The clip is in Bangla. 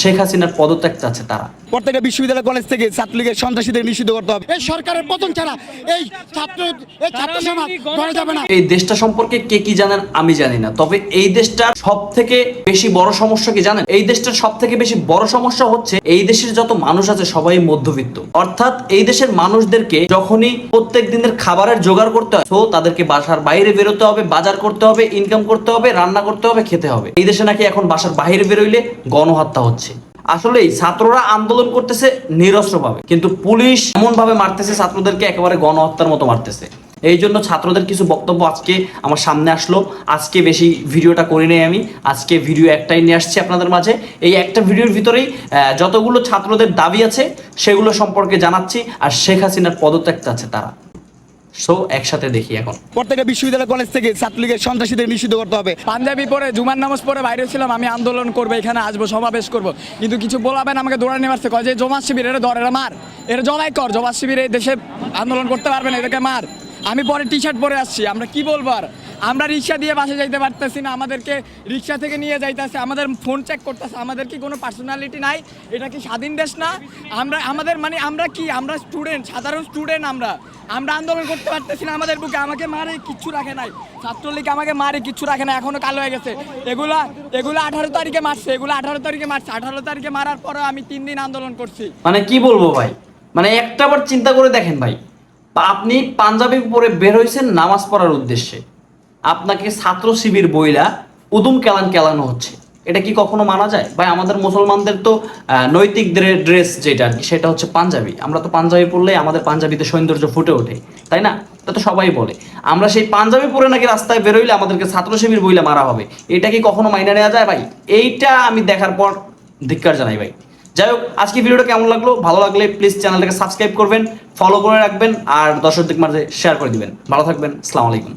শেখ হাসিনার পদত্যাগ চাচ্ছে তারা। প্রত্যেকটা বিশ্ববিদ্যালয় কলেজ থেকে ছাত্রলীগের সন্ত্রাসীদের নিষিদ্ধ করতে হবে। এই সরকারের পতন ছাড়া এই ছাত্র এই ছাত্র সমাজ গড়া যাবে না। এই দেশটা সম্পর্কে কে কি জানেন আমি জানি না তবে এই দেশটার সব থেকে বেশি বড় সমস্যা কি জানেন? এই দেশটার সব থেকে বেশি বড় সমস্যা হচ্ছে এই দেশের যত মানুষ আছে সবাই মধ্যবিত্ত। অর্থাৎ এই দেশের মানুষদেরকে যখনই প্রত্যেক দিনের খাবারের জোগাড় করতে হয় তো তাদেরকে বাসার বাইরে বেরোতে হবে বাজার করতে হবে ইনকাম করতে হবে রান্না করতে হবে খেতে হবে। এই দেশে নাকি এখন বাসার বাইরে বেরোইলে গণহত্যা হচ্ছে। আসলে এই ছাত্ররা আন্দোলন করতেছে নিরস্ত্রভাবে, কিন্তু পুলিশ এমন ভাবে মারতেছে, ছাত্রদেরকে একেবারে গণহত্যার মতো মারতেছে। এই জন্য ছাত্রদের কিছু বক্তব্য আজকে আমার সামনে আসলো। আজকে বেশি ভিডিওটা করি নাই আমি, আজকে ভিডিও একটাই নিয়ে আসছি আপনাদের মাঝে। এই একটা ভিডিওর ভিতরেই যতগুলো ছাত্রদের দাবি আছে, সেগুলো সম্পর্কে জানাচ্ছি, আর শেখ হাসিনার পদত্যাগ চাচ্ছে তারা। সো একসাথে দেখি এখন। প্রত্যেকটা বিশ্ববিদ্যালয় কলেজ থেকে ছাত্রলীগের সন্ত্রাসীদের নিষিদ্ধ করতে হবে। পাঞ্জাবি পরে জুমার নামাজ পরে বাইরে ছিলাম আমি আন্দোলন করব এখানে আসব সমাবেশ করব। কিন্তু কিছু বলাবেন আমাকে দৌড়ানি মারছে কয় যে জমা শিবির এটা ধর এটা মার। এটা জলাই কর জমা শিবির এই দেশে আন্দোলন করতে পারবে না এদেরকে মার। আমি পরে টি শার্ট পরে আসছি আমরা কি বলব আর? আমরা রিক্সা দিয়ে বাসে যাইতে পারতেছি না আমাদেরকে রিক্সা থেকে নিয়ে যাইতেছে আমাদের ফোন চেক করতেছে আমাদের কি কোনো পার্সোনালিটি নাই? এটা কি স্বাধীন দেশ না? আমরা আমাদের মানে আমরা কি? আমরা স্টুডেন্ট সাধারণ স্টুডেন্ট আমরা। আমরা আন্দোলন করতে পারতেছি না, আমাদের বুকে আমাকে মারে, কিচ্ছু রাখে নাই। ছাত্রলীগ আমাকে মারে, কিচ্ছু রাখে না এখনও কালো হয়ে গেছে। এগুলা, এগুলো আঠারো তারিখে মারছে, এগুলো আঠারো তারিখে মারছে। আঠারো তারিখে মারার পরে আমি তিন দিন আন্দোলন করছি। মানে কি বলব ভাই? মানে একটা বার চিন্তা করে দেখেন ভাই। আপনি পাঞ্জাবি পরে বের হয়েছেন নামাজ পড়ার উদ্দেশ্যে। আপনাকে ছাত্র শিবির বইলা উদুম কেলান কেলানো হচ্ছে। এটা কি কখনো মানা যায়? ভাই, আমাদের মুসলমানদের তো নৈতিক ড্রেস যেটা আর কি সেটা হচ্ছে পাঞ্জাবি। আমরা তো পাঞ্জাবি পরলে আমাদের পাঞ্জাবিতে সৌন্দর্য ফুটে ওঠে, তাই না? এটা তো সবাই বলে। আমরা সেই পাঞ্জাবি পরে নাকি রাস্তায় বেরোইলে আমাদেরকে ছাত্র শিবির বইলে মারা হবে। এটা কি কখনো মাইনা নেওয়া যায় ভাই? এইটা আমি দেখার পর ধিক্কার জানাই ভাই। যাই হোক, আজকে ভিডিওটা কেমন লাগল? ভালো লাগলে প্লিজ চ্যানেলটাকে সাবস্ক্রাইব করবেন ফলো করে রাখবেন, আর দর্শকদের মাঝে শেয়ার করে দিবেন। ভালো থাকবেন, আসসালামু আলাইকুম।